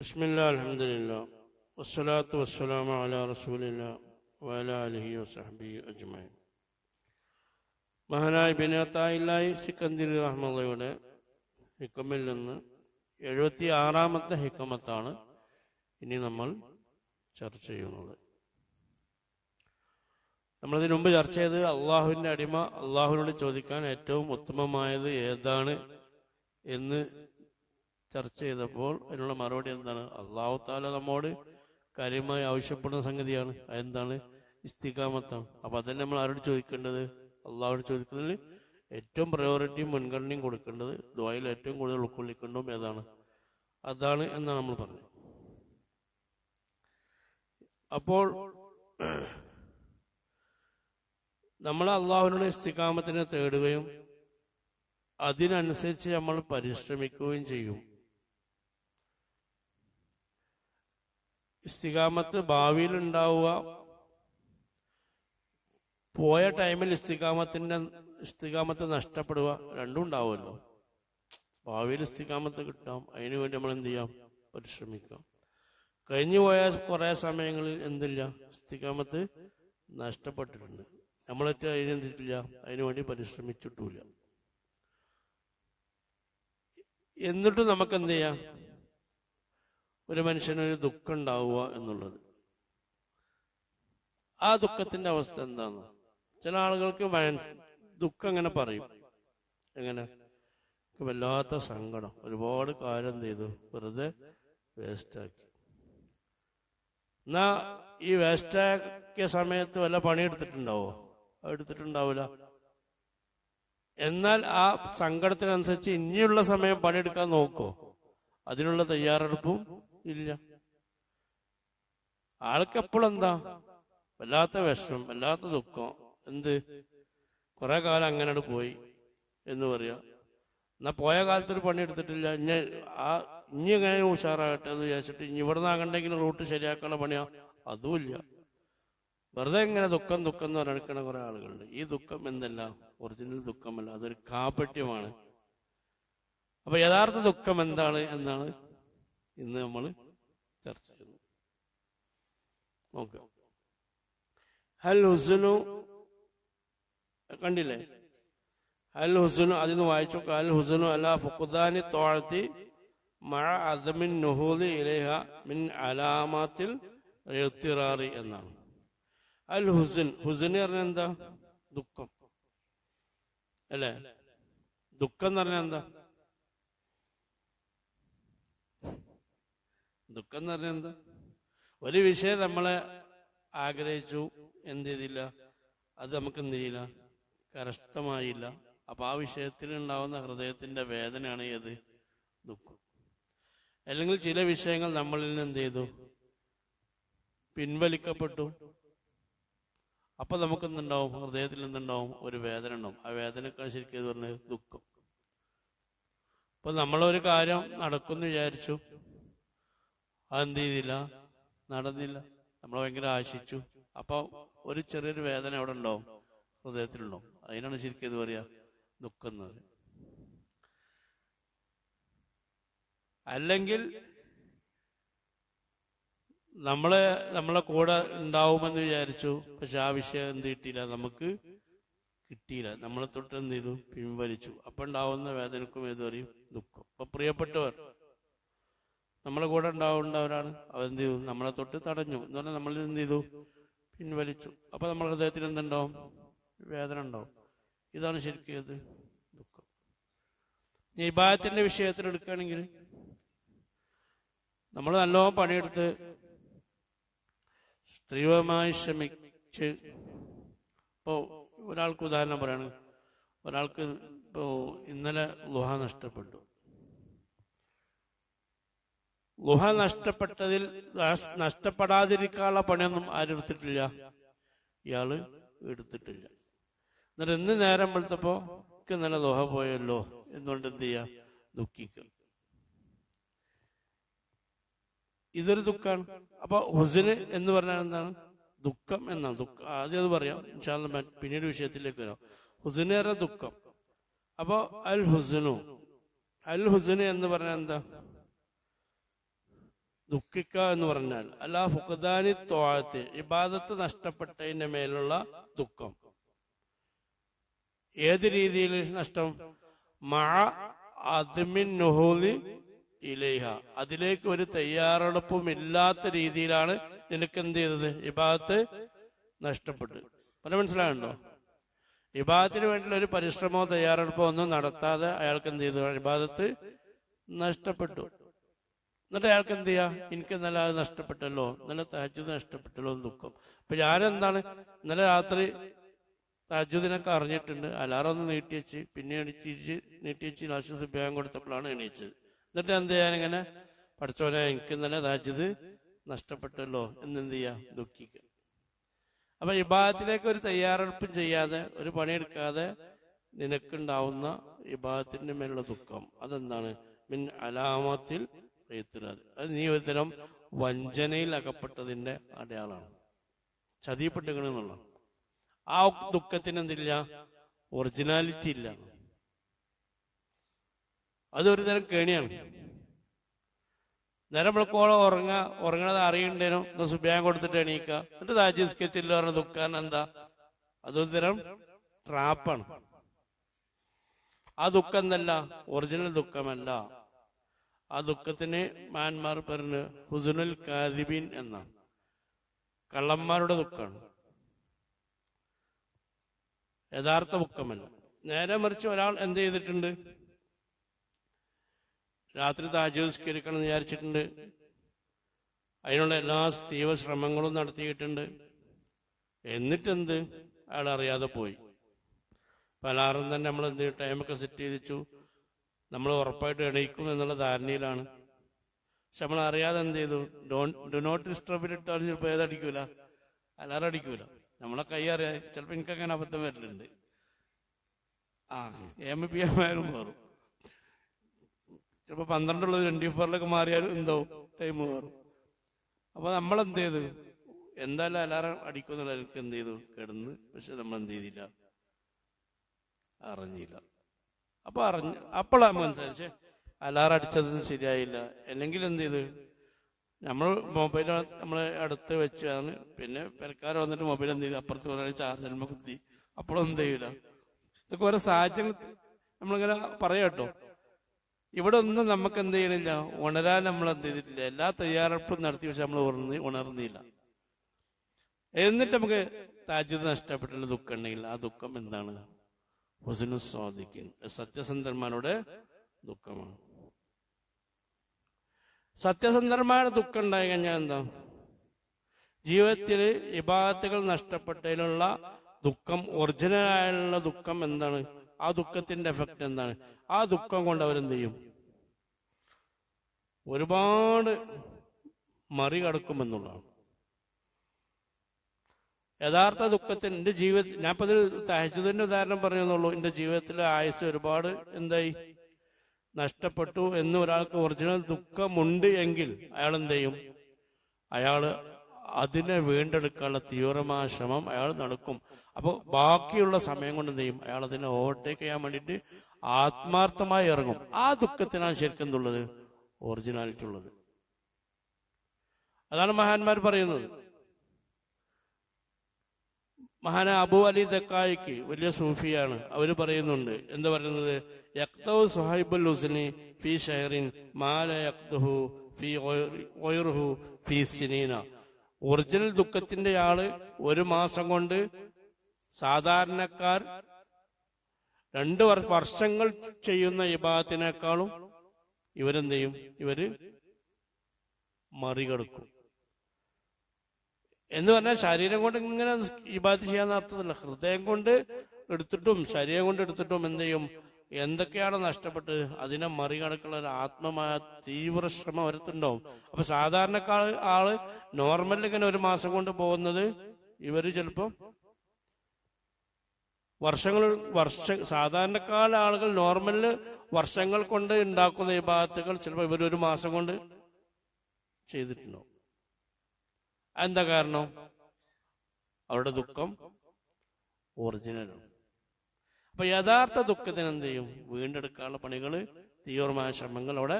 بسم الله الحمد لله والصلاة والسلام على رسول الله وعلى آله وصحبه أجمعين മഹാനായ ബിനത്തായില്ലായി സിക്കന്ദിരി റഹ്മുള്ളയുടെ ഹിക്കമിൽ നിന്ന് എഴുപത്തി ആറാമത്തെ ഹിക്കമത്താണ് ഇനി നമ്മൾ ചർച്ച ചെയ്യുന്നത് നമ്മളിതിനു മുമ്പ് ചർച്ച ചെയ്ത് അള്ളാഹുവിന്റെ അടിമ അള്ളാഹുവിനോട് ചോദിക്കാൻ ഏറ്റവും ഉത്തമമായത് ഏതാണ് എന്ന് ചർച്ച ചെയ്തപ്പോൾ അതിനുള്ള മറുപടി എന്താണ്? അള്ളാഹു താല നമ്മോട് കാര്യമായി ആവശ്യപ്പെടുന്ന സംഗതിയാണ്. അതെന്താണ്? ഇസ്തികാമത്താണ് അപ്പൊ അതന്നെ നമ്മൾ ആരോട് ചോദിക്കേണ്ടത്? അള്ളാഹോട് ചോദിക്കുന്നതിൽ ഏറ്റവും പ്രയോറിറ്റിയും മുൻഗണനയും കൊടുക്കേണ്ടത് ദ്വായിൽ ഏറ്റവും കൂടുതൽ ഉൾക്കൊള്ളിക്കേണ്ടതും ഏതാണ്? അതാണ് എന്നാണ് നമ്മൾ പറഞ്ഞത്. അപ്പോൾ നമ്മൾ അള്ളാഹുവിനുള്ള ഇസ്തികാമത്തിനെ തേടുകയും അതിനനുസരിച്ച് നമ്മൾ പരിശ്രമിക്കുകയും ചെയ്യും. ഇസ്തികാമത്ത് ഭാവിയിൽ ഉണ്ടാവുക പോയ ടൈമിൽ ഇസ്തികാമത്തിന്റെ ഇസ്തികാമത്ത് നഷ്ടപ്പെടുക രണ്ടും ഉണ്ടാവുമല്ലോ. ഭാവിയിൽ ഇസ്തികാമത്ത് കിട്ടാം. അതിനു വേണ്ടി നമ്മൾ എന്ത് ചെയ്യാം? പരിശ്രമിക്കാം. കഴിഞ്ഞു പോയ കുറെ സമയങ്ങളിൽ എന്തില്ല? ഇസ്തികാമത്ത് നഷ്ടപ്പെട്ടിട്ടുണ്ട്. നമ്മളൊക്കെ അതിനെന്തിട്ടില്ല അതിനു വേണ്ടി പരിശ്രമിച്ചിട്ടില്ല എന്നിട്ട് നമുക്ക് എന്ത് ചെയ്യാം? ഒരു മനുഷ്യനൊരു ദുഃഖം ഉണ്ടാവുക എന്നുള്ളത്. ആ ദുഃഖത്തിന്റെ അവസ്ഥ എന്താണ് ചില ആളുകൾക്ക് ദുഃഖം എങ്ങനെ പറയും. എങ്ങനെ? വല്ലാത്ത സങ്കടം. ഒരുപാട് കാര്യം ചെയ്തു? വെറുതെ വേസ്റ്റാക്കി എന്നാ ഈ വേസ്റ്റാക്കിയ സമയത്ത് വല്ല പണിയെടുത്തിട്ടുണ്ടാവോ? എടുത്തിട്ടുണ്ടാവില്ല. എന്നാൽ ആ സങ്കടത്തിനനുസരിച്ച് ഇനിയുള്ള സമയം പണിയെടുക്കാൻ നോക്കോ. അതിനുള്ള തയ്യാറെടുപ്പും ഇല്ല. ആൾക്ക് എപ്പോഴും എന്താ വല്ലാത്ത വിഷമം വല്ലാത്ത ദുഃഖം. എന്ത്? കുറെ കാലം അങ്ങനെ പോയി എന്ന് പറയാ. എന്നാ പോയ കാലത്ത് ഒരു പണി എടുത്തിട്ടില്ല. ഇനി ആ ഇനി എങ്ങനെ ഉഷാറാകട്ടെ എന്ന് വിചാരിച്ചിട്ട് ഇനി ഇവിടെ അങ്ങനെങ്കിലും റൂട്ട് ശരിയാക്കണ പണിയാ? അതുമില്ല. വെറുതെ ഇങ്ങനെ ദുഃഖം ദുഃഖം എന്ന് പറഞ്ഞിരിക്കുന്ന കുറെ ആളുകളുണ്ട്. ഈ ദുഃഖം എന്നല്ല ഒറിജിനൽ ദുഃഖമല്ല. അതൊരു കാപട്യമാണ്. അപ്പൊ യഥാർത്ഥ ദുഃഖം എന്താണ് എന്നാണ് ഇന്ന് നമ്മൾ ചർച്ച ചെയ്യുന്നു. ഹൽ ഹുസനു. കണ്ടില്ലേ? അൽ ഹുസനു അതിന് വായിച്ചു. അൽ ഹുസനു അല ഫുഖുദാനി തോഴത്തി മഴ അദമിൻ നുഹൂദി ഇലേഹ മിൻ അലാമാത്തിൽ എഴുത്തിറാറി എന്നാണ്. അൽ ഹുസൻ ഹുസൻ പറഞ്ഞ എന്താ? ദുഃഖം. അല്ലേ? ദുഃഖം എന്ന് പറഞ്ഞാൽ എന്താ? ദുഃഖം എന്ന് പറഞ്ഞാൽ എന്താ? ഒരു വിഷയം നമ്മളെ ആഗ്രഹിച്ചു എന്ത് ചെയ്തില്ല? അത് നമുക്ക് എന്ത് ചെയ്യില്ല? കരസ്ഥമായില്ല. അപ്പൊ ആ വിഷയത്തിൽ ഉണ്ടാവുന്ന ഹൃദയത്തിന്റെ വേദനയാണ് ഏത്? ദുഃഖം. അല്ലെങ്കിൽ ചില വിഷയങ്ങൾ നമ്മളിൽ നിന്ന് എന്ത് ചെയ്തു? പിൻവലിക്കപ്പെട്ടു. അപ്പൊ നമുക്ക് എന്തുണ്ടാവും? ഹൃദയത്തിൽ എന്തുണ്ടാവും? ഒരു വേദന ഉണ്ടാവും. ആ വേദനക്കാണ് ശരിക്കും പറഞ്ഞത്? ദുഃഖം. അപ്പൊ നമ്മളൊരു കാര്യം നടക്കുന്നു വിചാരിച്ചു. അതെന്ത് ചെയ്തില്ല നടന്നില്ല. നമ്മൾ ഭയങ്കര ആശിച്ചു. അപ്പൊ ഒരു ചെറിയൊരു വേദന അവിടെ ഉണ്ടാവും. ഹൃദയത്തിലുണ്ടാവും. അതിനാണ് ശരിക്കും ഇത് പറയാ ദുഃഖം എന്ന് അല്ലെങ്കിൽ നമ്മളെ നമ്മളെ കൂടെ ഉണ്ടാവുമെന്ന് വിചാരിച്ചു. പക്ഷെ ആ വിഷയം എന്ത് കിട്ടിയില്ല? നമുക്ക് കിട്ടിയില്ല. നമ്മളെ തൊട്ട് എന്ത് ചെയ്തു? പിൻവലിച്ചു. അപ്പൊ ഉണ്ടാവുന്ന വേദനക്കും ഏത് പറയും ദുഃഖം. അപ്പൊ പ്രിയപ്പെട്ടവർ നമ്മളെ കൂടെ ഉണ്ടാവേണ്ടവരാണ്. അവരെന്ത് ചെയ്തു? നമ്മളെ തൊട്ട് തടഞ്ഞു. എന്ന് പറഞ്ഞാൽ നമ്മൾ എന്ത് ചെയ്തു? പിൻവലിച്ചു. അപ്പൊ നമ്മുടെ ഹൃദയത്തിൽ എന്തുണ്ടാവും? വേദന ഉണ്ടാവും. ഇതാണ് ശരിക്കും ഏത്? ദുഃഖം. ഈ ഇബായത്തിന്റെ വിഷയത്തിൽ എടുക്കുകയാണെങ്കിൽ നമ്മൾ നല്ലോണം പണിയെടുത്ത് സ്ത്രീവമായി ശ്രമിച്ച് ഇപ്പോ ഒരാൾക്ക് ഉദാഹരണം പറയാണ്. ഒരാൾക്ക് ഇപ്പോ ഇന്നലെ ലുഹ നഷ്ടപ്പെട്ടു. ലുഹ നഷ്ടപ്പെട്ടതിൽ നഷ്ടപ്പെടാതിരിക്കാനുള്ള പണിയൊന്നും ആരെടുത്തിട്ടില്ല ഇയാൾ എടുത്തിട്ടില്ല. എന്നിട്ട് ഇന്ന് നേരം വെളുത്തപ്പോ ഇന്നലെ ദുഹ പോയല്ലോ എന്നുകൊണ്ട് എന്ത് ചെയ്യാ? ദുഃഖിക്കും. ഇതൊരു ദുഃഖാണ്. അപ്പൊ ഹുസിന് എന്ന് പറഞ്ഞാൽ എന്താണ്? ദുഃഖം എന്നാണ്. ദുഃഖം ആദ്യം അത് പറയാം. പിന്നീട് വിഷയത്തിലേക്ക് വരാം. ഹുസിനേറെ ദുഃഖം. അപ്പൊ അൽ ഹുസനു അൽ ഹുസന് എന്ന് പറഞ്ഞാൽ എന്താ? ദുഃഖിക്കുക എന്ന് പറഞ്ഞാൽ അല്ല ഫുഖദാനി തോഴത്ത് ഇബാദത്ത് നഷ്ടപ്പെട്ടതിന്റെ മേലുള്ള ദുഃഖം. ഏത് രീതിയിൽ നഷ്ടം? മഴ ഇലേഹ. അതിലേക്ക് ഒരു തയ്യാറെടുപ്പും ഇല്ലാത്ത രീതിയിലാണ് നിനക്ക് എന്ത് ചെയ്തത്? ഇബാദത്ത് നഷ്ടപ്പെട്ടു പല മനസ്സിലാകണ്ടോ ഇബാദത്തിന് വേണ്ടിയുള്ള ഒരു പരിശ്രമമോ തയ്യാറെടുപ്പോ ഒന്നും നടത്താതെ അയാൾക്ക് എന്ത് ചെയ്തു? ഇബാദത്ത് നഷ്ടപ്പെട്ടു. എന്നിട്ട് അയാൾക്ക് എന്ത് ചെയ്യാ? എനിക്ക് നല്ല അത് നഷ്ടപ്പെട്ടല്ലോ നല്ല താജ്ജുദ് നഷ്ടപ്പെട്ടല്ലോ എന്ന് ദുഃഖം. അപ്പൊ ഞാനെന്താണ്? ഇന്നലെ രാത്രി താജ്ജുദിനൊക്കെ അറിഞ്ഞിട്ടുണ്ട്. അലാറം ഒന്ന് നീട്ടിവെച്ച് പിന്നെ എണീറ്റിച്ച് നീട്ടിവെച്ച് ലാസ്റ്റ് സുബിയാൻ കൊടുത്തപ്പോഴാണ് എണീച്ചത്. എന്നിട്ട് എന്ത് ചെയ്യാനിങ്ങനെ പഠിച്ചോനെ എനിക്ക് ഇന്നലെ താജ്ജുദ് നഷ്ടപ്പെട്ടല്ലോ എന്ന് എന്ത് ചെയ്യാ? ദുഃഖിക്കുക. അപ്പൊ ഇബാദത്തിലേക്ക് ഒരു തയ്യാറെടുപ്പും ചെയ്യാതെ ഒരു പണിയെടുക്കാതെ നിനക്കുണ്ടാവുന്ന ഇബാദത്തിന്റെ മേലുള്ള ദുഃഖം. അതെന്താണ്? മിൻ അലാമത്തിൽ റീത്തിറാദ് അത് നീ ഒരുതരം വഞ്ചനയിൽ അകപ്പെട്ടതിന്റെ അടയാളാണ് ചതിയപ്പെട്ടുകണെന്നുള്ള ആ ദുഃഖത്തിന് എന്തില്ല? ഒറിജിനാലിറ്റി ഇല്ല. അത് തരം കേണിയാണ്. നേരം വിളക്കോളം ഉറങ്ങ ഉറങ്ങണത് അറിയണ്ടേനോ? സുബിയാൻ കൊടുത്തിട്ട് എണീക്ക. എന്നിട്ട് താജിസ്കരിച്ചില്ല പറഞ്ഞ ദുഃഖാൻ എന്താ? അതൊരു തരം ട്രാപ്പാണ് ആ ദുഃഖം എന്തല്ല ഒറിജിനൽ ദുഃഖമല്ല. ആ ദുഃഖത്തിന് മാന്മാർ പറഞ്ഞ് ഹുസുനുൽ കാദിബീൻ എന്നാണ് കള്ളന്മാരുടെ ദുഃഖമാണ് യഥാർത്ഥ ദുഃഖമല്ല. നേരെ മറിച്ച് ഒരാൾ എന്ത് ചെയ്തിട്ടുണ്ട്? രാത്രി താജോസ്കരിക്കണം എന്ന് വിചാരിച്ചിട്ടുണ്ട്. അതിനുള്ള എല്ലാ തീവ്ര ശ്രമങ്ങളും നടത്തിയിട്ടുണ്ട്. എന്നിട്ടെന്ത്? അയാൾ അറിയാതെ പോയി. പലാറും തന്നെ നമ്മൾ എന്ത് ടൈമൊക്കെ സെറ്റ് ചെയ്തിച്ചു. നമ്മൾ ഉറപ്പായിട്ട് എണീക്കും എന്നുള്ള ധാരണയിലാണ്. പക്ഷെ നമ്മൾ അറിയാതെ എന്ത് ചെയ്തു? ഡു നോട്ട് ഡിസ്റ്റർബിൽ ഇട്ടാൽ ചിലപ്പോൾ ഏതടിക്കൂല അലാറം അടിക്കൂല? നമ്മളെ കൈ അറിയാം ചിലപ്പോൾ എനിക്കങ്ങനെ അബദ്ധം വരലുണ്ട്. ആ എം പി എം ആയാലും മാറും. ചിലപ്പോൾ പന്ത്രണ്ടുള്ളത് ട്വന്റി ഫോറിലൊക്കെ മാറിയാലും എന്താവും ടൈം മാറും. അപ്പൊ നമ്മൾ എന്ത് ചെയ്തു? എന്തായാലും അലാറം അടിക്കുന്നുള്ള എനിക്ക് എന്ത് ചെയ്തു? കിടന്ന്. പക്ഷെ നമ്മൾ എന്ത് ചെയ്തില്ല? അറിഞ്ഞില്ല. അപ്പൊ അറിഞ്ഞ് അപ്പോഴാണ് മനസ്സിലാച്ചേ അലാറം അടിച്ചതൊന്നും ശരിയായില്ല. അല്ലെങ്കിൽ എന്ത് ചെയ്ത്? നമ്മൾ മൊബൈൽ നമ്മൾ അടുത്ത് വെച്ചാണ്. പിന്നെ പെരക്കാർ വന്നിട്ട് മൊബൈൽ എന്ത് ചെയ്തു? അപ്പുറത്ത് പറഞ്ഞാൽ ചാർജറിമ കുത്തി. അപ്പോഴും എന്ത് ചെയ്യില്ല ഇതൊക്കെ ഓരോ സാഹചര്യം നമ്മളിങ്ങനെ പറയാട്ടോ ഇവിടെ ഒന്നും നമുക്ക് എന്ത് ചെയ്യണില്ല. ഉണരാൻ നമ്മൾ എന്ത് ചെയ്തിട്ടില്ല. എല്ലാ തയ്യാറെടുപ്പും നടത്തി പക്ഷെ നമ്മൾ ഉണർന്ന് ഉണർന്നില്ല. എന്നിട്ട് നമുക്ക് താജ്യത നഷ്ടപ്പെട്ടുള്ള ദുഃഖം ഉണ്ടെങ്കിൽ ആ ദുഃഖം എന്താണ്? ഹുസനു സത്യസന്ധന്മാരുടെ ദുഃഖമാണ്. സത്യസന്ധന്മാരുടെ ദുഃഖം ഉണ്ടായി കഴിഞ്ഞാൽ എന്താ? ജീവിതത്തിൽ ഇബാദത്തുകൾ നഷ്ടപ്പെട്ടതിലുള്ള ദുഃഖം ഒറിജിനലായുള്ള ദുഃഖം എന്താണ്? ആ ദുഃഖത്തിന്റെ എഫക്റ്റ് എന്താണ്? ആ ദുഃഖം കൊണ്ട് അവരെന്ത് ചെയ്യും? ഒരുപാട് മറികടക്കുമെന്നുള്ളതാണ്. യഥാർത്ഥ ദുഃഖത്തിന് എന്റെ ജീവിതത്തിൽ ഞാൻ പതിൽ തഹജുദിന്റെ ഉദാഹരണം പറഞ്ഞെന്നുള്ളൂ. എന്റെ ജീവിതത്തിലെ ആയുസ് ഒരുപാട് എന്തായി? നഷ്ടപ്പെട്ടു എന്ന് ഒരാൾക്ക് ഒറിജിനൽ ദുഃഖമുണ്ട് എങ്കിൽ അയാൾ എന്ത് ചെയ്യും? അയാൾ അതിനെ വീണ്ടെടുക്കാനുള്ള തീവ്രമായ ശ്രമം അയാൾ നടക്കും. അപ്പോൾ ബാക്കിയുള്ള സമയം കൊണ്ട് എന്ത് ചെയ്യും? അയാൾ അതിനെ ഓവർടേക്ക് ചെയ്യാൻ വേണ്ടിയിട്ട് ആത്മാർത്ഥമായി ഇറങ്ങും. ആ ദുഃഖത്തിനാണ് ശരിക്കും എന്തുള്ളത്? ഒറിജിനാലിറ്റി ഉള്ളത്. അതാണ് മഹാന്മാർ പറയുന്നത്. മഹാന അബു അലി ദക്കായിക്ക് വലിയ സൂഫിയാണ്. അവർ പറയുന്നുണ്ട് എന്താ പറയുന്നത്? യക്തവ് സുഹൈബുൽ ഹുസ്നി ഫി ഷെഹറിൻ മാല യക്തുഹു ഫി ഒയർഹു ഫി സിനീന. ഒറിജിനൽ ദുഃഖത്തിന്റെ ആൾ ഒരു മാസം കൊണ്ട് സാധാരണക്കാർ രണ്ട് വർഷങ്ങൾ ചെയ്യുന്ന വിഭാഗത്തിനേക്കാളും ഇവരെന്ത് ചെയ്യും? ഇവർ മറികടക്കും. എന്ന് പറഞ്ഞാൽ ശരീരം കൊണ്ട് ഇങ്ങനെ ഇബാദ് ചെയ്യാന്ന് അർത്ഥത്തില്ല. ഹൃദയം കൊണ്ട് എടുത്തിട്ടും ശരീരം കൊണ്ട് എടുത്തിട്ടും എന്ത് ചെയ്യും? എന്തൊക്കെയാണ് നഷ്ടപ്പെട്ട് അതിനെ മറികടക്കുള്ള ഒരു ആത്മമായ തീവ്ര ശ്രമം അവരത്തുണ്ടാവും അപ്പൊ സാധാരണക്കാൾ ആൾ നോർമൽ ഇങ്ങനെ ഒരു മാസം കൊണ്ട് പോകുന്നത് ഇവർ ചിലപ്പോ വർഷങ്ങൾ വർഷ സാധാരണക്കാല ആളുകൾ നോർമലിൽ വർഷങ്ങൾ കൊണ്ട് ഉണ്ടാക്കുന്ന ഈ ഭാഗത്തുകൾ ചിലപ്പോൾ ഇവർ ഒരു മാസം കൊണ്ട് ചെയ്തിട്ടുണ്ടാവും. എന്താ കാരണം? അവരുടെ ദുഃഖം ഒറിജിനലാണ് അപ്പൊ യഥാർത്ഥ ദുഃഖത്തിന് എന്ത് ചെയ്യും? വീണ്ടെടുക്കാനുള്ള പണികൾ തീവ്രമായ ശ്രമങ്ങൾ അവിടെ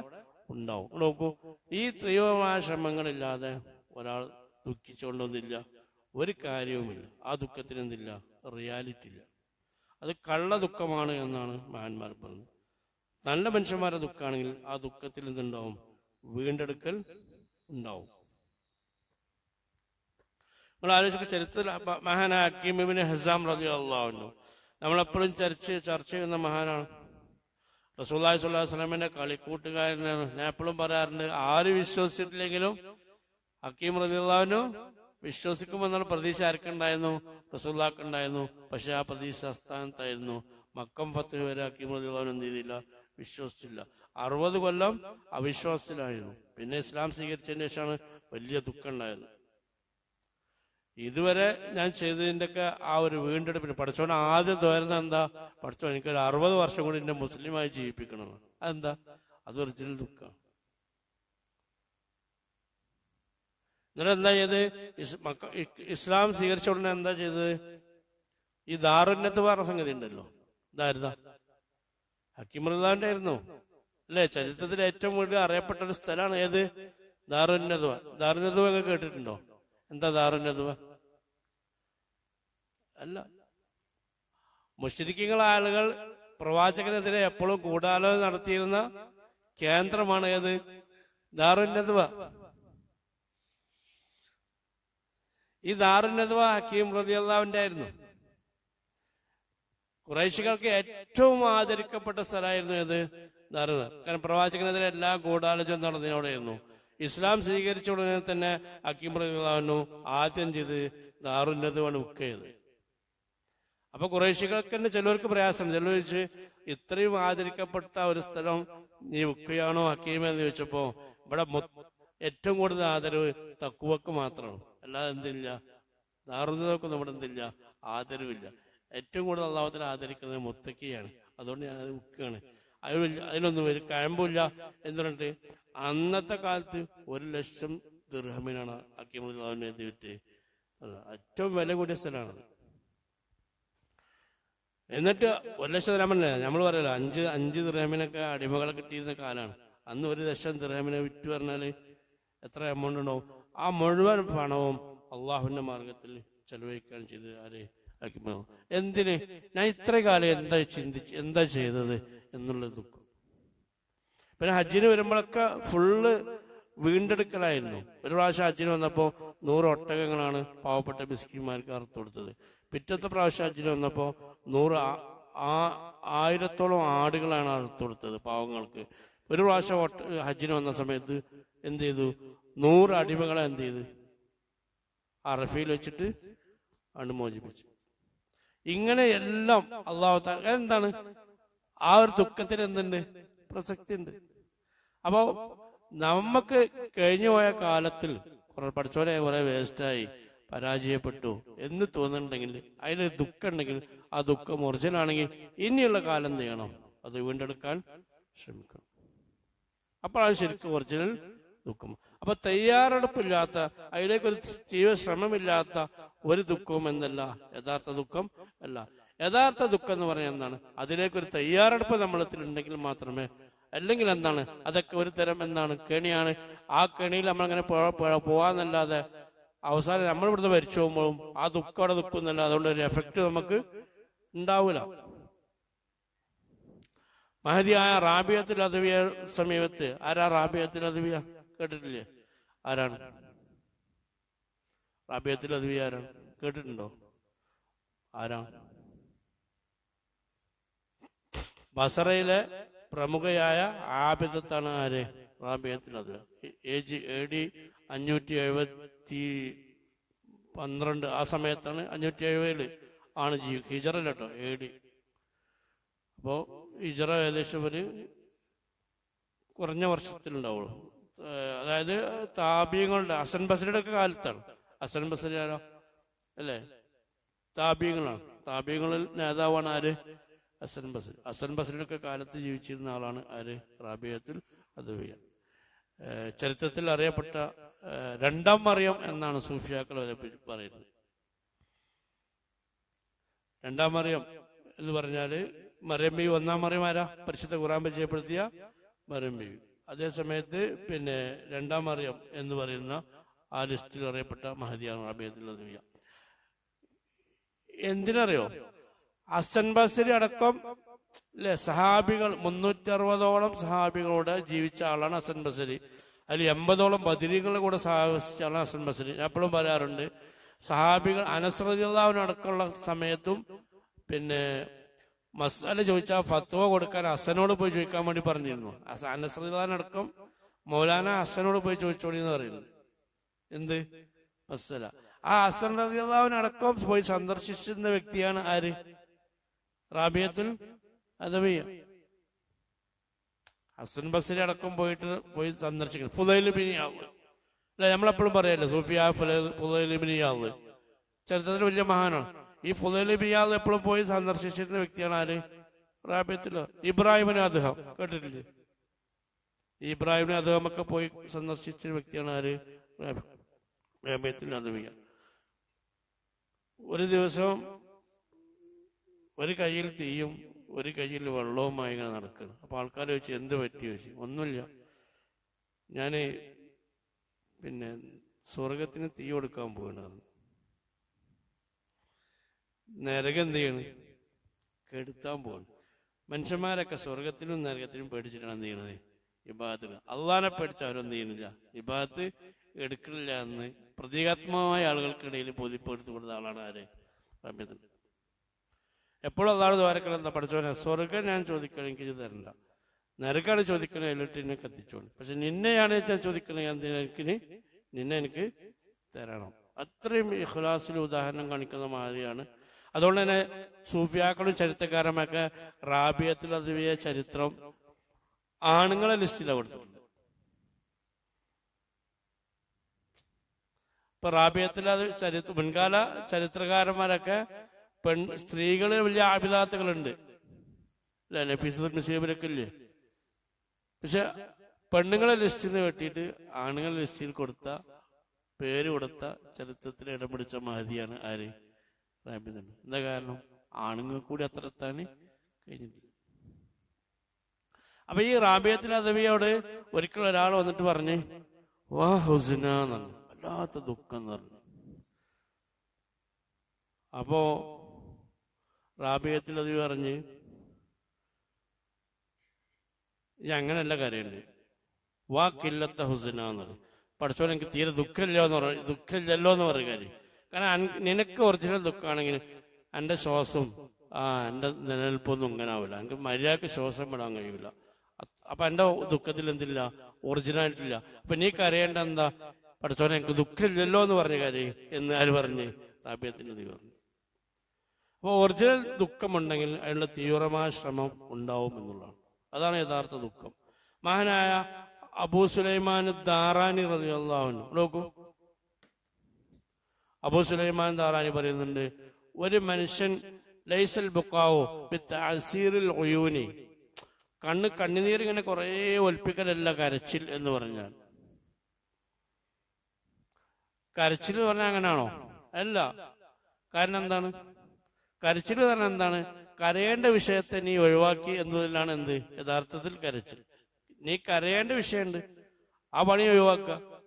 ഉണ്ടാവും. നോക്കൂ ഈ തീവ്രമായ ശ്രമങ്ങളില്ലാതെ ഒരാൾ ദുഃഖിച്ചുകൊണ്ടൊന്നില്ല ഒരു കാര്യവുമില്ല. ആ ദുഃഖത്തിന് എന്തില്ല? റിയാലിറ്റി ഇല്ല. അത് കള്ള ദുഃഖമാണ് എന്നാണ് മഹാന്മാർ പറഞ്ഞത്. നല്ല മനുഷ്യന്മാരുടെ ദുഃഖമാണെങ്കിൽ ആ ദുഃഖത്തിൽ എന്തുണ്ടാവും? വീണ്ടെടുക്കൽ ഉണ്ടാവും. നിങ്ങൾ ആലോചിക്കുക ചരിത്രത്തിൽ മ- മഹാനായ അക്കീമിബിന് ഹസാം റതി അള്ളാഹുന്നു നമ്മളെപ്പോഴും ചർച്ച ചർച്ച ചെയ്യുന്ന മഹാനാണ്. റസൂല്ലാഹി സ്വല്ലാ വസ്ലമിന്റെ കളിക്കൂട്ടുകാരനാണ്. ഞാൻ എപ്പോഴും പറയാറുണ്ട് ആര് വിശ്വസിച്ചിട്ടില്ലെങ്കിലും ഹക്കീം റതിയുള്ളവനു വിശ്വസിക്കുമെന്നുള്ള പ്രതീക്ഷ ആർക്കുണ്ടായിരുന്നു? റസൂല്ലാക്കുണ്ടായിരുന്നു പക്ഷെ ആ പ്രതീക്ഷ അസ്ഥാനത്തായിരുന്നു. മക്കം ഫത്ത് വരെ ഹക്കീം റതിയുള്ളവൻ എന്ത് ചെയ്തില്ല വിശ്വസിച്ചില്ല. അറുപത് കൊല്ലം അവിശ്വാസത്തിലായിരുന്നു. പിന്നെ ഇസ്ലാം സ്വീകരിച്ചതിന് ശേഷമാണ് വലിയ ദുഃഖം ഉണ്ടായത്. ഇതുവരെ ഞാൻ ചെയ്തതിന്റെയൊക്കെ ആ ഒരു വീണ്ടെടുപ്പിന് പഠിച്ചോണ്ട് ആദ്യം തോരുന്ന എന്താ? പഠിച്ചോ എനിക്ക് ഒരു അറുപത് വർഷം കൂടി എന്നെ മുസ്ലിമായി ജീവിപ്പിക്കണം. അതെന്താ? അത് ഒറിജിനൽ ദുഃഖമാണ് എന്നിട്ട് എന്താ ചെയ്ത് ഇസ്ലാം സ്വീകരിച്ച ഉടനെ എന്താ ചെയ്തത്? ഈ ദാറുന്നത്ത് പറഞ്ഞ സംഗതി ഉണ്ടല്ലോ. ഇതായിരുന്നാ ഹക്കിമുറുദാന്റെ ആയിരുന്നു അല്ലേ? ചരിത്രത്തിൽ ഏറ്റവും കൂടുതൽ അറിയപ്പെട്ട ഒരു സ്ഥലമാണ് ഏത്? ദാറുന്നതുവ. ദാറുന്നതുവ കേട്ടിട്ടുണ്ടോ? എന്താ ദാറുന്നതുവ? അല്ല. മുഷരിക്കുകൾ ആളുകൾ പ്രവാചകനെതിരെ എപ്പോഴും ഗൂഢാലോചന നടത്തിയിരുന്ന കേന്ദ്രമാണ് ഏത്? ദാറുന്നതുവ ഈ ദാറുന്നതുവ ഹക്കീം റതിയല്ലാവിന്റെ ആയിരുന്നു. കുറേശികൾക്ക് ഏറ്റവും ആദരിക്കപ്പെട്ട സ്ഥലമായിരുന്നു ഏത്? ദാറുന്ന കാരണം പ്രവാചകനെതിരെ എല്ലാ ഗൂഢാലോചന നടന്നതിനോടെയായിരുന്നു ഇസ്ലാം സ്വീകരിച്ച ഉടനെ തന്നെ ഹക്കീം റതിയല്ലാവിനു ആദ്യം ചെയ്ത് ദാറുന്നതുവാണ് ബുക്ക് ചെയ്തത് അപ്പൊ കുറേശികൾക്ക് തന്നെ ചിലവർക്ക് പ്രയാസം. ചിലർ ചോദിച്ച് ഇത്രയും ആദരിക്കപ്പെട്ട ഒരു സ്ഥലം നീ വിൽക്കുകയാണോ ഹക്കീം എന്ന് ചോദിച്ചപ്പോ ഇവിടെ ഏറ്റവും കൂടുതൽ ആദരവ് തക്കുവക്ക് മാത്രമാണ്. അല്ലാതെ എന്തില്ല. ദാറുന്നതൊക്കെ നമ്മുടെ എന്തില്ല. ആദരവില്ല. ഏറ്റവും കൂടുതൽ അള്ളാഹത്തിൽ ആദരിക്കുന്നത് മുത്തക്കിയാണ്. അതുകൊണ്ട് ഞാൻ അത് വിൽക്കുകയാണ്. അത് വലിയ- അതിനൊന്നും ഒരു കഴമ്പില്ല പറഞ്ഞിട്ട് അന്നത്തെ കാലത്ത് ഒരു ലക്ഷം ദുർഹമിനാണ് അക്കിമുദ്ദാവിനെ എഴുതിയിട്ട്. ഏറ്റവും വില കൂടിയ സ്ഥലമാണത്. എന്നിട്ട് ഒരു ലക്ഷം ദിർഹമല്ല നമ്മൾ പറയല്ലോ അഞ്ച് അഞ്ച് ദിർഹമിനൊക്കെ അടിമകളെ കിട്ടിയിരുന്ന കാലമാണ് അന്ന് ഒരു ലക്ഷം ദിർഹമിനെ വിറ്റ് പറഞ്ഞാൽ എത്ര എമൗണ്ട് ഉണ്ടാവും? ആ മുഴുവൻ പണവും അള്ളാഹുവിന്റെ മാർഗത്തിൽ ചെലവഴിക്കാൻ ചെയ്ത് ആരെ? എന്തിന്? ഞാൻ ഇത്ര കാലം എന്താ ചിന്തിച്ച് എന്താ ചെയ്തത് എന്നുള്ള ദുഃഖം പിന്നെ ഹജ്ജിന് വരുമ്പോഴൊക്കെ ഫുള്ള് വീണ്ടെടുക്കലായിരുന്നു. ഒരു പ്രാവശ്യം ഹജ്ജിന് വന്നപ്പോ നൂറ് ഒട്ടകങ്ങളാണ് പാവപ്പെട്ട ബിസ്കിന്മാർക്ക് അറുത്തു കൊടുത്തത്. പിറ്റത്തെ പ്രാവശ്യം അച്ഛൻ വന്നപ്പോ നൂറ് ആ- ആയിരത്തോളം ആടുകളാണ് അറുത്ത് കൊടുത്തത് പാവങ്ങൾക്ക്. ഒരു പ്രാവശ്യം ഹജ്ജിന് വന്ന സമയത്ത് എന്ത് ചെയ്തു? നൂറ് അടിമകളെ എന്ത് ചെയ്തു? അറഫയിൽ വെച്ചിട്ട് മോചിപ്പിച്ചു. ഇങ്ങനെ എല്ലാം അള്ളാഹു താ- എന്താണ്? ആ ഒരു ദുഃഖത്തിന് എന്തുണ്ട്? പ്രസക്തി ഉണ്ട്. അപ്പോ നമുക്ക് കഴിഞ്ഞു പോയ കാലത്തിൽ കുറെ പഠിച്ചവരെ കുറെ വേസ്റ്റായി പരാജയപ്പെട്ടു എന്ന് തോന്നുന്നുണ്ടെങ്കിൽ അതിന് ദുഃഖം ഉണ്ടെങ്കിൽ ആ ദുഃഖം ഒറിജിനൽ ആണെങ്കിൽ ഇനിയുള്ള കാലം ചെയ്യണം? അത് വീണ്ടെടുക്കാൻ ശ്രമിക്കണം. അപ്പോഴാണ് ശരിക്കും ഒറിജിനൽ ദുഃഖം. അപ്പൊ തയ്യാറെടുപ്പില്ലാത്ത അതിലേക്ക് ഒരു തീവ്ര ശ്രമമില്ലാത്ത ഒരു ദുഃഖവും എന്നല്ല യഥാർത്ഥ ദുഃഖം അല്ല. യഥാർത്ഥ ദുഃഖം എന്ന് പറയുന്നത് എന്താണ്? അതിലേക്കൊരു തയ്യാറെടുപ്പ് നമ്മളത്തിൽ ഉണ്ടെങ്കിൽ മാത്രമേ അല്ലെങ്കിൽ എന്താണ്? അതൊക്കെ ഒരു തരം എന്താണ്? കെണിയാണ്. ആ കെണിയിൽ നമ്മളങ്ങനെ പോവാന്നല്ലാതെ അവസാനം നമ്മൾ ഇവിടുന്ന് മരിച്ചു പോകുമ്പോഴും ആ ദുഃഖം അവിടെ നിൽക്കുന്നില്ല അതുകൊണ്ട് ഒരു എഫക്റ്റ് നമുക്ക് ഉണ്ടാവില്ല. മഹതിയായ റാബിയത്തിൽ അദവിയ സമീപത്ത്. ആരാ റാബിയത്തിൽ അദവിയ? കേട്ടിട്ടില്ലേ? ആരാണ്? റാബിയത്തിൽ അദവിയ ആരാണ്? കേട്ടിട്ടുണ്ടോ? ആരാ? ബസറയിലെ പ്രമുഖയായ ആബിദത്താണ് ആര്? റാബിയത്തിൽ അദവിയ. ജി എ ഡി അഞ്ഞൂറ്റി എഴുപത്തി പന്ത്രണ്ട് ആ സമയത്താണ് അഞ്ഞൂറ്റി എഴുപതിൽ ആണ് ജീവി ഹിജറല്ല കേട്ടോ എ ഡി അപ്പോൾ ഹിജറ ഏകദേശം ഒരു കുറഞ്ഞ വർഷത്തിലുണ്ടാവുള്ളൂ. അതായത് താപീയങ്ങളുടെ അസൻ ബസരിയുടെ ഒക്കെ കാലത്താണ്. അസൻ ബസരി ആരോ? അല്ലേ? താപീയങ്ങളാണ്. താപീയങ്ങളിൽ നേതാവാണ് ആര്? അസൻ ബസരി. അസൻ ബസരിയുടെ ഒക്കെ കാലത്ത് ജീവിച്ചിരുന്ന ആളാണ് ആര്? റാബിയത്തിൽ അത് ചരിത്രത്തിൽ അറിയപ്പെട്ട രണ്ടാം മറിയം എന്നാണ് സൂഫിയാക്കൾ അവരെ പറയുന്നത്. രണ്ടാം മറിയം എന്ന് പറഞ്ഞാൽ മറിയം ബി ഒന്നാം മറിയം ആരാ? പരിശുദ്ധ ഖുറാൻ പരിചയപ്പെടുത്തിയ മറിയം ബി. അതേസമയത്ത് പിന്നെ രണ്ടാം മറിയം എന്ന് പറയുന്ന ആ ലിസ്റ്റിൽ അറിയപ്പെട്ട മഹദിയാണ് അഭയത്തിലുള്ള എന്തിനറിയോ? അസൻ ബസരി അടക്കം അല്ലെ സഹാബികൾ മുന്നൂറ്റി അറുപതോളം സഹാബികളോട് ജീവിച്ച ആളാണ് അസൻ ബസരി. അതിൽ എൺപതോളം ബദിരികളുടെ കൂടെ ഹസൻ ബസരി. ഞാൻ എപ്പോഴും പറയാറുണ്ട് സഹാബികൾ അനസ്രതിയുള്ളവനടക്കമുള്ള സമയത്തും പിന്നെ മസാല ചോദിച്ചാൽ ഫത്വ കൊടുക്കാൻ ഹസനോട് പോയി ചോദിക്കാൻ വേണ്ടി പറഞ്ഞിരുന്നു. അനസ്രതിയുള്ളവനടക്കം മൗലാന ഹസനോട് പോയി ചോദിച്ചോളി എന്ന് പറയുന്നത് എന്ത്? മസല. ആ അസൻ റളിയല്ലാഹുവിനടക്കം പോയി സന്ദർശിച്ചിരുന്ന വ്യക്തിയാണ് ആര്? റാബിയത്തുൽ അദവിയ. ഹസൻ ബസരി അടക്കം പോയിട്ട് പോയി സന്ദർശിക്കണം. ഫുദൈൽ ബിനിയാവ് അല്ലെ നമ്മളെപ്പോഴും പറയല്ലേ സൂഫിയ ഫുലൈൽ- ഫുദൈൽ ബിനിയാവ് ചരിത്രത്തിൽ വലിയ മഹാനാണ്. ഈ ഫുദൈൽ ബിനിയാവ് എപ്പോഴും പോയി സന്ദർശിച്ചിരുന്ന വ്യക്തിയാണ് ആര്? റാബിയത്തുൽ ഇബ്രാഹിമിന് അദ്ദേഹം. കേട്ടിട്ടില്ലേ? ഇബ്രാഹിമിനെ അദ്ദേഹം ഒക്കെ പോയി സന്ദർശിച്ച വ്യക്തിയാണ് ആര്? ഒരു ദിവസം ഒരു കയ്യിൽ തീയും ഒരു കയ്യിൽ വെള്ളവുമായി ഇങ്ങനെ നടക്കുന്നു അപ്പൊ ആൾക്കാർ ചോദിച്ചു എന്ത് പറ്റി? ചോദിച്ചു. ഒന്നുമില്ല. ഞാൻ പിന്നെ സ്വർഗത്തിന് തീ കൊടുക്കാൻ പോകണത് നരകം എന്ത് ചെയ്യണ്? കെടുത്താൻ പോകണം മനുഷ്യന്മാരൊക്കെ സ്വർഗത്തിനും നരകത്തിനും പേടിച്ചിട്ടാണ് എന്ത് ചെയ്യണത്? ഇബാദത്തിൽ അള്ളാനെ പേടിച്ച് അവരൊന്നും ചെയ്യണില്ല ഇബാദത്ത് എടുക്കണില്ല എന്ന് പ്രതീകാത്മകമായ ആളുകൾക്കിടയിൽ ബോധ്യപ്പെടുത്തി കൊടുത്ത ആളാണ് ആര്? റബ്യത്തിൽ എപ്പോഴും അതാണ് ദ്വാരക്കൾ എന്താ പഠിച്ചോനെ സ്വർഗം ഞാൻ ചോദിക്കണമെങ്കിൽ ഇത് തരണ്ട. നരകാണ് ചോദിക്കണേ എല്ലിട്ട് എന്നെ കത്തിച്ചോളൂ. പക്ഷെ നിന്നെയാണ് ഞാൻ ചോദിക്കണേ എനിക്ക് നിന്നെ എനിക്ക് തരണം. അത്രയും ഇഖ്ലാസിൽ ഉദാഹരണം കാണിക്കുന്ന മാതിരിയാണ്. അതുകൊണ്ട് തന്നെ സൂഫിയാക്കളും ചരിത്രകാരന്മാരൊക്കെ റാബിയത്തിൽ അതിവിയ ചരിത്രം ആണുങ്ങളെ ലിസ്റ്റിലാണ് കൊടുത്തിട്ടുണ്ട്. ഇപ്പൊ റാബിയത്തിൽ അത് ചരിത്ര മുൻകാല ചരിത്രകാരന്മാരൊക്കെ പെൺ സ്ത്രീകൾ വലിയ ആഭിദാത്തുകളുണ്ട് അല്ലെ നഫീസ് ഇല്ലേ പക്ഷെ പെണ്ണുങ്ങളെ ലിസ്റ്റിൽ നിന്ന് വെട്ടിയിട്ട് ആണുങ്ങളെ ലിസ്റ്റിൽ കൊടുത്ത പേര് കൊടുത്ത ചരിത്രത്തിൽ ഇടം പിടിച്ച മഹതിയാണ് ആര്? റാബിദൻ എന്താ കാരണം? ആണുങ്ങൾ കൂടി അത്ര എത്താൻ കഴിഞ്ഞിട്ടില്ല. അപ്പൊ ഈ റാബിയത്തിൽ അദബിയോട് ഒരിക്കൽ ഒരാൾ വന്നിട്ട് പറഞ്ഞ് വാ ഹുസിന എന്നാണ് വല്ലാത്ത ദുഃഖം എന്ന് പറഞ്ഞു. അപ്പോ റാബിയത്തിൽ അത് പറഞ്ഞ്. ഇനി അങ്ങനെയല്ല കാര്യമുണ്ട് വാക്കില്ലത്ത ഹുസന എന്ന് പറയും. പഠിച്ചോൻ എനിക്ക് തീരെ ദുഃഖമില്ല എന്ന് പറയും ദുഃഖമില്ലല്ലോ എന്ന് പറയും കാര്യം. കാരണം നിനക്ക് ഒറിജിനൽ ദുഃഖമാണെങ്കിൽ എന്റെ ശ്വാസം ആ എന്റെ നിലനിൽപ്പൊന്നും ഇങ്ങനെ ആവില്ല എനിക്ക് മര്യാദയ്ക്ക് ശ്വാസം വിടാൻ കഴിയില്ല അപ്പൊ എന്റെ ദുഃഖത്തിൽ എന്തില്ല? ഒറിജിനാലിറ്റി ഇല്ല അപ്പൊ നീ കരയേണ്ട എന്താ? പഠിച്ചോനെ എനിക്ക് ദുഃഖമില്ലല്ലോ എന്ന് പറഞ്ഞ കാര്യം എന്ന് ആര് പറഞ്ഞ്? റാബിയത്തിന്റെ പറഞ്ഞു. അപ്പോൾ ഒറിജിനൽ ദുഃഖമുണ്ടെങ്കിൽ അതിനുള്ള തീവ്രമായ ശ്രമം ഉണ്ടാവും എന്നുള്ളതാണ്. അതാണ് യഥാർത്ഥ ദുഃഖം. മഹാനായ അബൂ സുലൈമാൻ ദാറാനി റളിയല്ലാഹു നോക്കൂ. അബൂ സുലൈമാൻ ദാറാനി പറയുന്നുണ്ട് ഒരു മനുഷ്യൻ ലൈസൽ ബുക്കാവോ ബിത്തഅസീറിൽ ഒയൂനി കണ്ണ് കണ്ണുനീർ ഇങ്ങനെ കുറേ ഒൽപ്പിക്കലല്ല കരച്ചിൽ എന്ന് പറഞ്ഞാൽ. കരച്ചിൽ എന്ന് പറഞ്ഞാൽ അങ്ങനെയാണോ അല്ല. കാരണം എന്താണ്? കരച്ചിൽ തന്നെ എന്താണ്? കരയേണ്ട വിഷയത്തെ നീ ഒഴിവാക്കി എന്നതിലാണ് എന്ത്? യഥാർത്ഥത്തിൽ കരച്ചിൽ. നീ കരയേണ്ട വിഷയമുണ്ട്. ആ പണി ഒഴിവാക്കുക.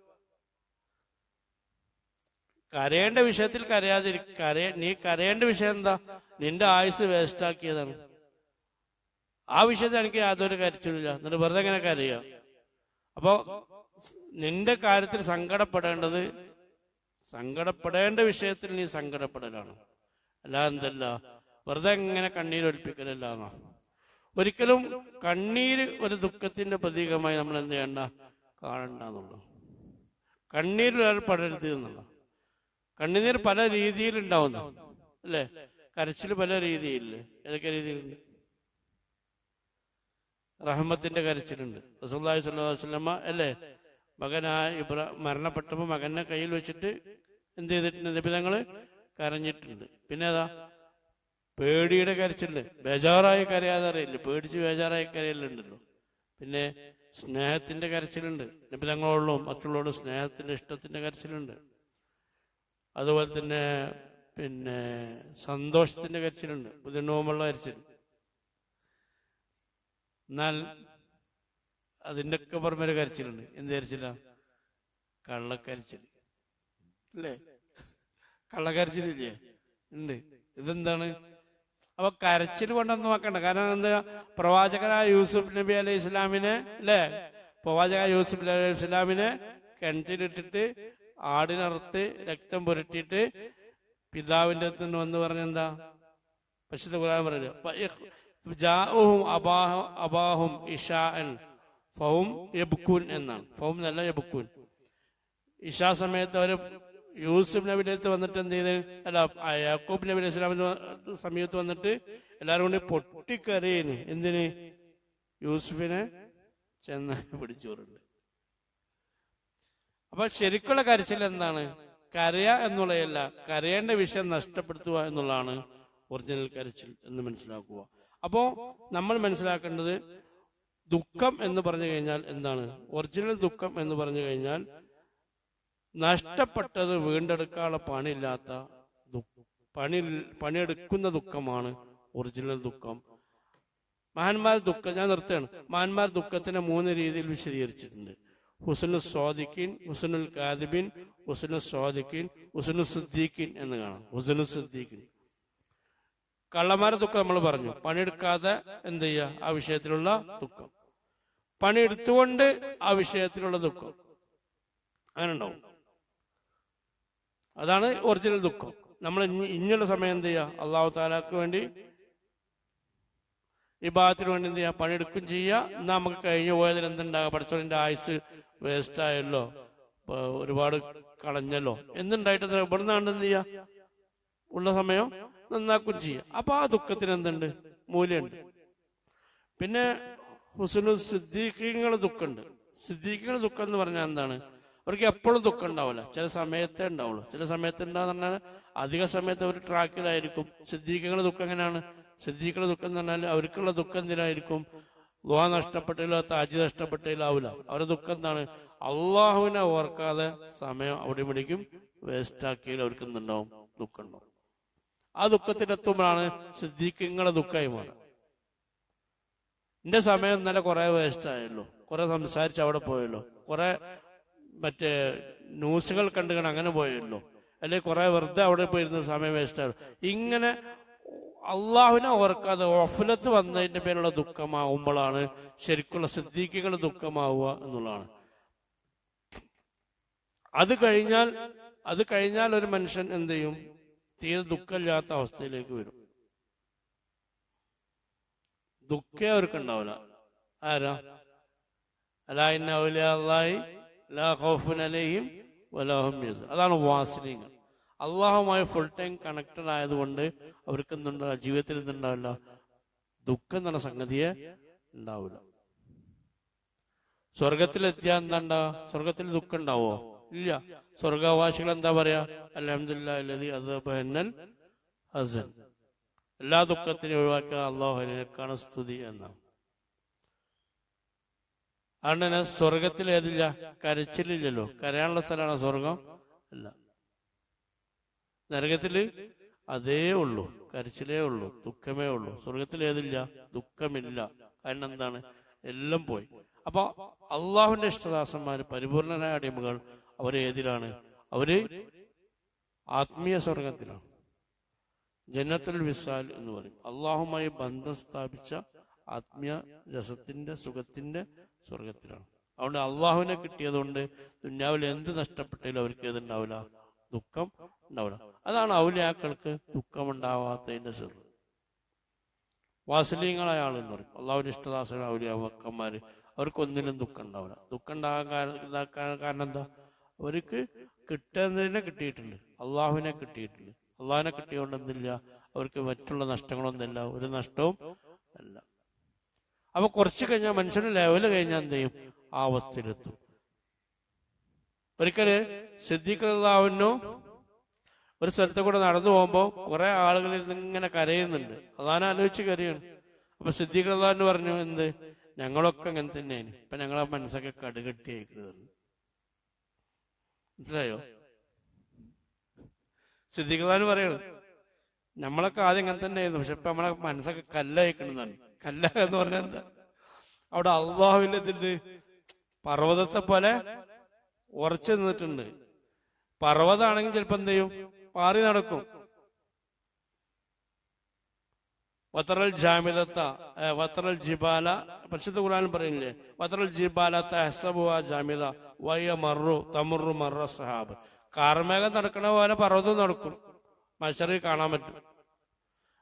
കരയേണ്ട വിഷയത്തിൽ കരയാതിരി കരയ നീ കരയേണ്ട വിഷയം എന്താ? നിന്റെ ആയുസ് വേസ്റ്റ് ആക്കിയതാണ്. ആ വിഷയത്തിൽ എനിക്ക് യാതൊരു കരച്ചിലില്ല എന്നിട്ട് വെറുതെ എങ്ങനെ കരയുക. അപ്പോ നിന്റെ കാര്യത്തിൽ സങ്കടപ്പെടേണ്ടത് സങ്കടപ്പെടേണ്ട വിഷയത്തിൽ നീ സങ്കടപ്പെടലാണ്. അല്ല എന്തല്ല വെറുതെ എങ്ങനെ കണ്ണീരൊലിപ്പിക്കലല്ല എന്നാ ഒരിക്കലും കണ്ണീര് ഒരു ദുഃഖത്തിന്റെ പ്രതീകമായി നമ്മൾ എന്ത് ചെയ്യണ്ട? കാണണ്ട എന്നുള്ളു കണ്ണീരിൽ ഒരാൾ പടരുത് എന്നുള്ള. കണ്ണുനീർ പല രീതിയിൽ അല്ലേ? കരച്ചിൽ പല രീതിയില്ലേ ഏതൊക്കെ രീതിയിലുണ്ട്? റഹ്മത്തിന്റെ കരച്ചിലുണ്ട്. റസൂല്ലാഹി വസല്ലമ അല്ലേ? മകനായ ഇബ്രാ മരണപ്പെട്ടപ്പോൾ മകനെ കയ്യിൽ വെച്ചിട്ട് എന്ത് ചെയ്തിട്ടുണ്ട് നിബിധങ്ങൾ കരഞ്ഞിട്ടുണ്ട്. പിന്നെ ഏതാ പേടിയുടെ കരച്ചിൽ. ബേജാറായി കരയാതെ അറിയില്ല. പേടിച്ച് ബേജാറായി കരയല്ലുണ്ടല്ലോ പിന്നെ സ്നേഹത്തിന്റെ കരച്ചിലുണ്ട്. നിബിധങ്ങളോടും മറ്റുള്ളവരോടും സ്നേഹത്തിന്റെ ഇഷ്ടത്തിന്റെ കരച്ചിലുണ്ട്. അതുപോലെ തന്നെ പിന്നെ സന്തോഷത്തിന്റെ കരച്ചിലുണ്ട്. നോമുള്ള കരച്ചിൽ. എന്നാൽ അതിന്റെ ഒക്കെ പുറമെ കരച്ചിലുണ്ട്. എന്ത് കരച്ചില? കള്ളക്കരച്ചിൽ. അല്ലേ? കള്ളക്കരച്ചിലില്ലേ? ഉണ്ട്. ഇതെന്താണ്? അപ്പൊ കരച്ചിൽ കൊണ്ടൊന്നും നോക്കണ്ട കാരണം എന്താ? പ്രവാചകനായ യൂസുഫ് നബി അലൈഹി ഇസ്ലാമിനെ അല്ലേ? പ്രവാചക യൂസുഫ് അലൈഹി ഇസ്ലാമിനെ കിണറ്റിലിട്ടിട്ട് ആടിനറുത്ത് രക്തം പുരട്ടിയിട്ട് പിതാവിന്റെ അടുത്ത് നിന്ന് വന്ന് പറഞ്ഞെന്താ പരിശുദ്ധ ഖുർആൻ യബ്കൂൻ എന്നാണ്. ഫൗം നല്ല യബ്കൂൻ. ഇഷാ സമയത്ത് അവർ യൂസുഫ് നബിയുടെ അടുത്ത് വന്നിട്ട് എന്ത് ചെയ്ത് അല്ല യാക്കൂബ് നബി അലൈഹി സ്വലാമിന്റെ സമയത്ത് വന്നിട്ട് എല്ലാവരും കൂടി പൊട്ടിക്കരയിന് എന്തിന്? യൂസുഫിനെ ചെന്ന് പിടിച്ചോറുണ്ട്. അപ്പൊ ശരിക്കുള്ള കരച്ചിൽ എന്താണ്? കരയ എന്നുള്ളതല്ല കരയേണ്ട വിഷയം നഷ്ടപ്പെടുത്തുക എന്നുള്ളതാണ് ഒറിജിനൽ കരച്ചിൽ എന്ന് മനസ്സിലാക്കുക. അപ്പോ നമ്മൾ മനസ്സിലാക്കേണ്ടത് ദുഃഖം എന്ന് പറഞ്ഞു കഴിഞ്ഞാൽ എന്താണ്? ഒറിജിനൽ ദുഃഖം എന്ന് പറഞ്ഞു കഴിഞ്ഞാൽ നഷ്ടപ്പെട്ടത് വീണ്ടെടുക്കാനുള്ള പണിയില്ലാത്ത പണി പണിയെടുക്കുന്ന ദുഃഖമാണ് ഒറിജിനൽ ദുഃഖം. മഹാന്മാർ ദുഃഖം ഞാൻ നിർത്തുകയാണ്. മഹാന്മാർ ദുഃഖത്തിനെ മൂന്ന് രീതിയിൽ വിശദീകരിച്ചിട്ടുണ്ട്. ഹുസനു സ്വാദിഖീൻ ഹുസനുൽ കാദിബിൻ ഹുസനു സ്വാദിഖീൻ ഹുസനു സിദ്ദീഖിൻ എന്ന് കാണാം. ഹുസനു സിദ്ദീഖിൻ. കള്ളമാരെ ദുഃഖം നമ്മൾ പറഞ്ഞു. പണിയെടുക്കാതെ എന്ത് ചെയ്യുക? ആ വിഷയത്തിലുള്ള ദുഃഖം. പണിയെടുത്തുകൊണ്ട് ആ വിഷയത്തിലുള്ള ദുഃഖം. അങ്ങനെ ഉണ്ടാവും. അതാണ് ഒറിജിനൽ ദുഃഖം. നമ്മൾ ഇങ്ങനെ സമയം എന്ത് ചെയ്യുക അള്ളാഹു താലാക്ക് വേണ്ടി ഈ ഭാഗത്തിന് വേണ്ടി എന്ത് ചെയ്യുക പണിയെടുക്കും ചെയ്യുക എന്നാൽ നമുക്ക് കഴിഞ്ഞു പോയതിൽ എന്തുണ്ടാകുക പഠിച്ചോളിന്റെ ആയുസ് വേസ്റ്റ് ആയല്ലോ. ഒരുപാട് കളഞ്ഞല്ലോ. എന്തുണ്ടായിട്ട് ഇവിടെ നിന്നാണ്ട് എന്ത് ചെയ്യുക ഉള്ള സമയം നന്നാക്കും ചെയ്യുക അപ്പൊ ആ ദുഃഖത്തിന് എന്തുണ്ട്? മൂല്യമുണ്ട്. പിന്നെ ഹുസനു സിദ്ദീഖിങ്ങളെ ദുഃഖമുണ്ട്. സിദ്ദീഖിങ്ങളെ ദുഃഖം എന്ന് പറഞ്ഞാൽ എന്താണ്? അവർക്ക് എപ്പോഴും ദുഃഖം ഉണ്ടാവില്ല. ചില സമയത്തേ ഉണ്ടാവുള്ളൂ. ചില സമയത്ത് ഉണ്ടാകുന്ന പറഞ്ഞാൽ അധിക സമയത്ത് അവർ ട്രാക്കിലായിരിക്കും. സിദ്ദീഖികളുടെ ദുഃഖം എങ്ങനെയാണ്? സിദ്ധീകളുടെ ദുഃഖം എന്ന് പറഞ്ഞാൽ അവർക്കുള്ള ദുഃഖം എന്തിനായിരിക്കും? ദുവാ നഷ്ടപ്പെട്ടില്ല താജി നഷ്ടപ്പെട്ടില്ല ആവില്ല. അവരുടെ ദുഃഖം എന്താണ്? അള്ളാഹുവിനെ ഓർക്കാതെ സമയം അവിടെ വിളിക്കും വേസ്റ്റ് ആക്കിയാൽ അവർക്ക് എന്തുണ്ടാവും? ദുഃഖം ഉണ്ടാവും. ആ ദുഃഖത്തിനെത്തുമ്പോഴാണ് സിദ്ദീഖിങ്ങളുടെ ദുഃഖമായി മാറുക. എന്റെ സമയം ഇന്നലെ കുറെ വേസ്റ്റ് ആയല്ലോ. കുറെ സംസാരിച്ച് അവിടെ പോയല്ലോ. കുറെ മറ്റേ ന്യൂസുകൾ കണ്ടുകൊണ്ട് അങ്ങനെ പോയല്ലോ അല്ലെങ്കിൽ കുറെ വെറുതെ അവിടെ പോയിരുന്ന സമയം വേസ്റ്റ് ആയല്ലോ ഇങ്ങനെ അള്ളാഹുവിനെ ഓർക്കാതെ ഓഫലത്ത് വന്നതിന്റെ പേരുള്ള ദുഃഖമാവുമ്പോഴാണ് ശരിക്കുള്ള സിദ്ദീഖികൾ ദുഃഖമാവുക എന്നുള്ളതാണ്. അത് കഴിഞ്ഞാൽ അത് കഴിഞ്ഞാൽ ഒരു മനുഷ്യൻ എന്ത് ചെയ്യും? തീരെ ദുഃഖമില്ലാത്ത അവസ്ഥയിലേക്ക് വരും. ദുഃഖേ അവർക്ക് ഉണ്ടാവില്ല. ആരാ? അലാ ഇന്ന ഔലിയ അല്ലാഹി ലാ വലാഹും അതാണ് വാസനീങ്ങൾ അള്ളാഹുമായി ഫുൾ ടൈം കണക്റ്റഡ് ആയതുകൊണ്ട് അവർക്ക് എന്തുണ്ടാവില്ല ജീവിതത്തിൽ എന്തുണ്ടാവില്ല? ദുഃഖം എന്ന സംഗതിയെ ഉണ്ടാവില്ല. സ്വർഗത്തിലെത്തിയാൽ എന്താണ്ടാ? സ്വർഗത്തിൽ ദുഃഖം ഉണ്ടാവോ? ഇല്ല. സ്വർഗാവാസികൾ എന്താ പറയാ? അലഹമില്ലാതി അത് ഹസൻ. എല്ലാ ദുഃഖത്തിനും ഒഴിവാക്കുക കാണ സ്തുതി എന്നാണ്. അതുകൊണ്ട് തന്നെ സ്വർഗത്തിൽ ഏതില്ല? കരച്ചിലില്ലല്ലോ. കരയാനുള്ള സ്ഥലമാണ് സ്വർഗം? അല്ല നരകത്തിൽ അതേ ഉള്ളൂ. കരച്ചിലേ ഉള്ളൂ. ദുഃഖമേ ഉള്ളൂ. സ്വർഗത്തിൽ ഏതില്ല? ദുഃഖമില്ല. കാരണം എന്താണ്? എല്ലാം പോയി. അപ്പൊ അള്ളാഹുവിന്റെ ഇഷ്ടദാസന്മാര് പരിപൂർണരായ അടിമകൾ അവർ ഏതിലാണ്? അവർ ആത്മീയ സ്വർഗത്തിലാണ്. ജന്നത്തുൽ വിസാൽ എന്ന് പറയും. അള്ളാഹുമായി ബന്ധം സ്ഥാപിച്ച ആത്മീയ രസത്തിന്റെ സുഖത്തിന്റെ സ്വർഗത്തിലാണ് അതുകൊണ്ട് അള്ളാഹുവിനെ കിട്ടിയതുകൊണ്ട് ദുന്യാവിൽ എന്ത് നഷ്ടപ്പെട്ടാലും അവർക്ക് ഏതുണ്ടാവില്ല? ദുഃഖം ഉണ്ടാവില്ല. അതാണ് ഔലിയാക്കൾക്ക് ദുഃഖമുണ്ടാവാത്തതിന്റെ ചെറു വാസലീങ്ങളായ ആളെന്ന് പറയും. അള്ളാഹുവിന്റെ ഇഷ്ടദാസന ഔലിയാക്കന്മാര് അവർക്കൊന്നിലും ദുഃഖം ഉണ്ടാവില്ല. ദുഃഖം ഉണ്ടാകാൻ കാരണം എന്താ? അവർക്ക് കിട്ടുന്നതിനെ കിട്ടിയിട്ടുണ്ട്. അള്ളാഹുവിനെ കിട്ടിയിട്ടുണ്ട്. അള്ളാഹിനെ കിട്ടിയോണ്ടെന്നില്ല അവർക്ക് മറ്റുള്ള നഷ്ടങ്ങളൊന്നുമില്ല ഒരു നഷ്ടവും അല്ല അപ്പൊ കുറച്ച് കഴിഞ്ഞാൽ മനുഷ്യന് ലെവൽ കഴിഞ്ഞാൽ എന്ത് ചെയ്യും? ആ അവസ്ഥയിലെത്തും. ഒരിക്കൽ സിദ്ദീഖ്ലാവിനു ഒരു സ്ഥലത്ത് കൂടെ നടന്നു പോകുമ്പോ കുറെ ആളുകൾ ഇങ്ങനെ കരയുന്നുണ്ട്. അതാണ് ആലോചിച്ച് കരയാണ്. അപ്പൊ സിദ്ദീഖ്ലാവിന് പറഞ്ഞു എന്ത്? ഞങ്ങളൊക്കെ അങ്ങനെ തന്നെയാണ്. ഇപ്പൊ ഞങ്ങളെ മനസ്സൊക്കെ കടുകട്ടി അയക്കുന്നത് മനസ്സിലായോ? സിദ്ദീഖ്ലാൻ പറയണത് നമ്മളൊക്കെ ആദ്യം അങ്ങനെ തന്നെയായിരുന്നു. പക്ഷെ ഇപ്പൊ നമ്മളെ മനസ്സൊക്കെ കല്ലയക്കണെന്നാണ് കല്ല എന്ന് പറഞ്ഞാൽ എന്താ? അവിടെ അള്ളാഹുവിന്റെ ഇതിന്റെ പർവതത്തെ പോലെ ഉറച്ചു നിന്നിട്ടുണ്ട്. പർവതാണെങ്കിൽ ചിലപ്പോ എന്ത് ചെയ്യും? മാറി നടക്കും. വത്രൽ ജാമിലത്ത വത്രൽ ജിബാല പരിശുദ്ധ ഖുർആൻ പറയുന്നില്ലേ? വത്രൽ ജിബാല തഹസബുവ ജാമില വയ്യ മറു തമുറു മറ സഹാബ്. കാർമേഘം നടക്കണ പോലെ പർവതം നടക്കും. മനുഷ്യർക്ക് കാണാൻ പറ്റും.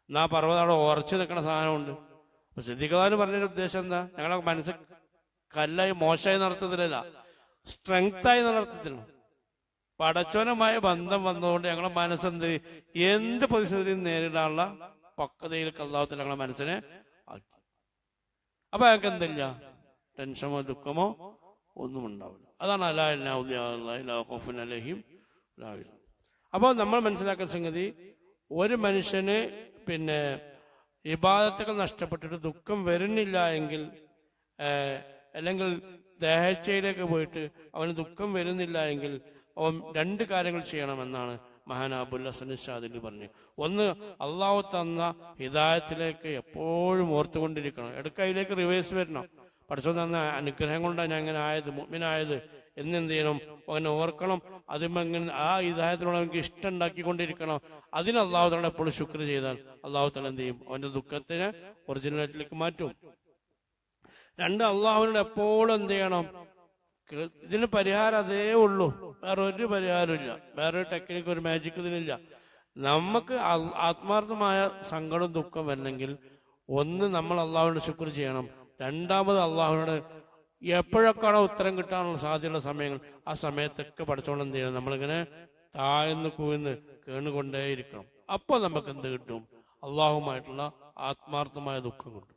എന്നാ പർവതം അവിടെ ഉറച്ചു നിൽക്കുന്ന സാധനമുണ്ട്. അപ്പൊ സിദ്ധിക്കാന്ന് പറഞ്ഞൊരു ഉദ്ദേശം എന്താ? ഞങ്ങളെ മനസ്സ് കല്ലായി മോശമായി നടത്തത്തിലല്ല സ്ട്രെങ്തായി നടത്തത്തിലാണ് പടച്ചോനുമായ ബന്ധം വന്നതുകൊണ്ട് ഞങ്ങളെ മനസ്സെന്ത് എന്ത് പ്രതിസന്ധിയും നേരിടാനുള്ള പക്വതയിൽ കല്ലാവത്തിൽ ഞങ്ങളെ മനസ്സിനെ ആക്കി. അപ്പൊ അയാൾക്ക് എന്തില്ല? ടെൻഷനോ ദുഃഖമോ ഒന്നും ഉണ്ടാവില്ല. അതാണ് അലാഹുഫുൻ അപ്പോൾ നമ്മൾ മനസ്സിലാക്കുന്ന സംഗതി ഒരു മനുഷ്യന് പിന്നെ ഇബാദത്തുകൾ നഷ്ടപ്പെട്ടിട്ട് ദുഃഖം വരുന്നില്ല എങ്കിൽ അല്ലെങ്കിൽ ദേഹച്ചയിലേക്ക് പോയിട്ട് അവന് ദുഃഖം വരുന്നില്ല എങ്കിൽ അവൻ രണ്ട് കാര്യങ്ങൾ ചെയ്യണമെന്നാണ് മഹാൻ അബുൽ ഹസൻ ഷാദിൽ പറഞ്ഞു. ഒന്ന് അള്ളാഹു തന്ന ഹിദായത്തിലേക്ക് എപ്പോഴും ഓർത്തുകൊണ്ടിരിക്കണം. ഇടയ്ക്ക് അതിലേക്ക് റിവേഴ്സ് വരണം. പഠിച്ചോ തന്ന അനുഗ്രഹം കൊണ്ടാണ് ഞാൻ ഇങ്ങനെ ആയത് മുഗ്മിനായത് എന്നെന്ത് ചെയ്യണം അവനെ ഓർക്കണം. അതിമങ്ങനെ ആ ഇതായത്തിനോട് അവനക്ക് ഇഷ്ടം ഉണ്ടാക്കിക്കൊണ്ടിരിക്കണം അതിന് അള്ളാഹു എപ്പോഴും ശുക്ർ ചെയ്താൽ അള്ളാഹുത്തല തല എന്ത് ചെയ്യും? അവന്റെ ദുഃഖത്തിനെ ഒറിജിനലായിട്ടിലേക്ക് മാറ്റും. രണ്ട് അള്ളാഹുവിനോട് എപ്പോഴും എന്ത് ചെയ്യണം? ഇതിന് പരിഹാരം അതേ ഉള്ളൂ. വേറെ ഒരു പരിഹാരമില്ല വേറെ ഒരു ടെക്നിക്ക് ഒരു മാജിക് ഇതിനില്ല നമുക്ക് ആത്മാർത്ഥമായ സങ്കടം ദുഃഖം വരണമെങ്കിൽ ഒന്ന് നമ്മൾ അള്ളാഹുവിനോട് ശുക്ർ ചെയ്യണം. രണ്ടാമത് അള്ളാഹുവിനോട് എപ്പോഴൊക്കെയാണോ ഉത്തരം കിട്ടാനുള്ള സാധ്യതയുള്ള സമയങ്ങൾ ആ സമയത്തൊക്കെ പഠിച്ചോണ്ട് എന്ത് ചെയ്യണം? നമ്മളിങ്ങനെ താഴ്ന്ന് കൂന്ന് കേണുകൊണ്ടേയിരിക്കണം. അപ്പോൾ നമുക്ക് എന്ത് കിട്ടും? അള്ളാഹുമായിട്ടുള്ള ആത്മാർത്ഥമായ ദുഃഖം കിട്ടും.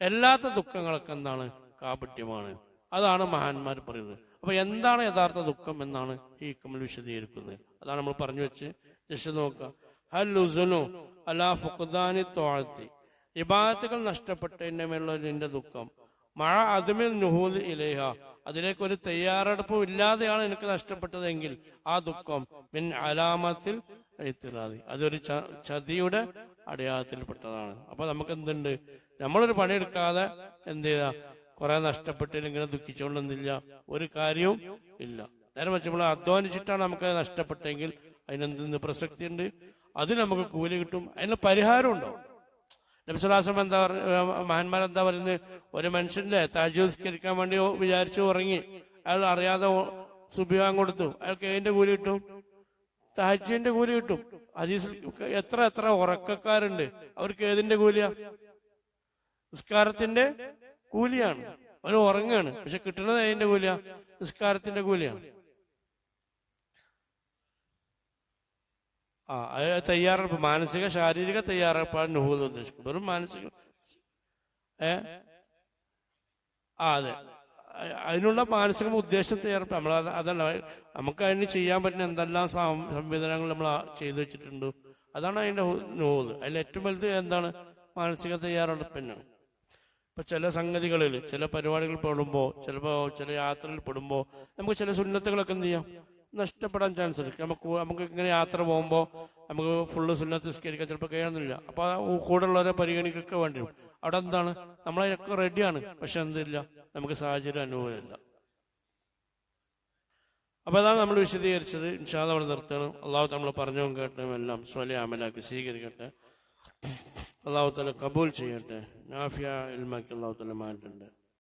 എല്ലാത്ത ദുഃഖങ്ങളൊക്കെ എന്താണ്? കാപട്യമാണ്. അതാണ് മഹാന്മാർ പറയുന്നത്. അപ്പൊ എന്താണ് യഥാർത്ഥ ദുഃഖം എന്നാണ് ഈ കമ്മൽ വിശദീകരിക്കുന്നത്. അതാണ് നമ്മൾ പറഞ്ഞു വെച്ച് ജസ്റ്റ് നോക്കുക. അലാ ഇബാദത്തുകൾ നഷ്ടപ്പെട്ടതിന്റെ മേലുള്ള നിന്റെ ദുഃഖം. മഴ അതുമിൽ നുഹൂദ് ഇലേഹ. അതിലേക്ക് ഒരു തയ്യാറെടുപ്പും ഇല്ലാതെയാണ് എനിക്ക് നഷ്ടപ്പെട്ടതെങ്കിൽ ആ ദുഃഖം മിൻ അലാമത്തിൽ എഴുത്തിറാതി അതൊരു ചതിയുടെ അടയാളത്തിൽപ്പെട്ടതാണ്. അപ്പൊ നമുക്ക് എന്തുണ്ട് നമ്മളൊരു പണിയെടുക്കാതെ എന്ത് ചെയ്താ കുറെ നഷ്ടപ്പെട്ടില്ല ഇങ്ങനെ ദുഃഖിച്ചുകൊണ്ടൊന്നില്ല ഒരു കാര്യവും ഇല്ല. നേരെ വെച്ച് നമ്മൾ അധ്വാനിച്ചിട്ടാണ് നമുക്ക് നഷ്ടപ്പെട്ടെങ്കിൽ അതിനെന്ത് പ്രസക്തി ഉണ്ട് അതിന് നമുക്ക് കൂലി കിട്ടും. അതിന് പരിഹാരം ഉണ്ടാവും നബിസുലാസം എന്താ മഹാന്മാർ എന്താ പറയുന്നത് ഒരു മനുഷ്യന്റെ താജുസ്കരിക്കാൻ വേണ്ടി വിചാരിച്ചു ഉറങ്ങി. അയാൾ അറിയാതെ സുബിയാൻ കൊടുത്തു. അയാൾക്ക് ഏതിന്റെ കൂലി കിട്ടും? താജിന്റെ കൂലി കിട്ടും. ഹദീസിൽ എത്ര എത്ര ഉറക്കക്കാരുണ്ട്. അവർക്ക് ഏതിന്റെ കൂലിയാ? നിസ്കാരത്തിന്റെ കൂലിയാണ്. അവർ ഉറങ്ങാണ്. പക്ഷെ കിട്ടുന്നത് ഏതിന്റെ കൂലിയാ? നിസ്കാരത്തിന്റെ കൂലിയാണ്. ആ അത് തയ്യാറെടുപ്പ് മാനസിക ശാരീരിക തയ്യാറെടുപ്പാണ് നുഹൂദ് ഉദ്ദേശിക്കുന്നത്. വെറും മാനസിക ഏ? ആ അതെ. അതിനുള്ള മാനസിക ഉദ്ദേശം തയ്യാറെടുപ്പ്. നമ്മൾ അത് അതല്ല. നമുക്ക് അതിന് ചെയ്യാൻ പറ്റുന്ന എന്തെല്ലാം സംവിധാനങ്ങൾ നമ്മൾ ചെയ്തു വെച്ചിട്ടുണ്ട്. അതാണ് അതിന്റെ നുഹൂദ്. അതിൽ ഏറ്റവും വലുത് എന്താണ്? മാനസിക തയ്യാറെടുപ്പിന്. ഇപ്പൊ ചില സംഗതികളിൽ ചില പരിപാടികൾ പെടുമ്പോ ചിലപ്പോ ചില യാത്രയിൽ പെടുമ്പോ നമുക്ക് ചില സുന്നത്തുകളൊക്കെ എന്ത് ചെയ്യാം? നഷ്ടപ്പെടാൻ ചാൻസ് ഉണ്ട്. നമുക്ക് നമുക്ക് ഇങ്ങനെ യാത്ര പോകുമ്പോൾ നമുക്ക് ഫുള്ള് സുന്നത്ത് നിസ്കരിക്കാൻ ചിലപ്പോൾ കഴിയുന്നില്ല. അപ്പോൾ ആ കൂടെയുള്ളവരെ പരിഗണിക്കൊക്കെ വേണ്ടി വരും. അവിടെ എന്താണ്? നമ്മളൊക്കെ റെഡിയാണ് പക്ഷെ എന്തില്ല? നമുക്ക് സാഹചര്യം അനുകൂലമില്ല. അപ്പോൾ അതാണ് നമ്മൾ വിശദീകരിച്ചത്. ഇൻഷാദ് അവിടെ നിർത്തണം. അള്ളാഹു നമ്മൾ പറഞ്ഞും കേട്ടതും എല്ലാം സ്വലി അമലാക്കി സ്വീകരിക്കട്ടെ. അള്ളാഹു തല കബൂൽ ചെയ്യട്ടെ. നാഫിയ ഇൽമാക്കി അള്ളാഹു തല മാറ്റണ്ട്.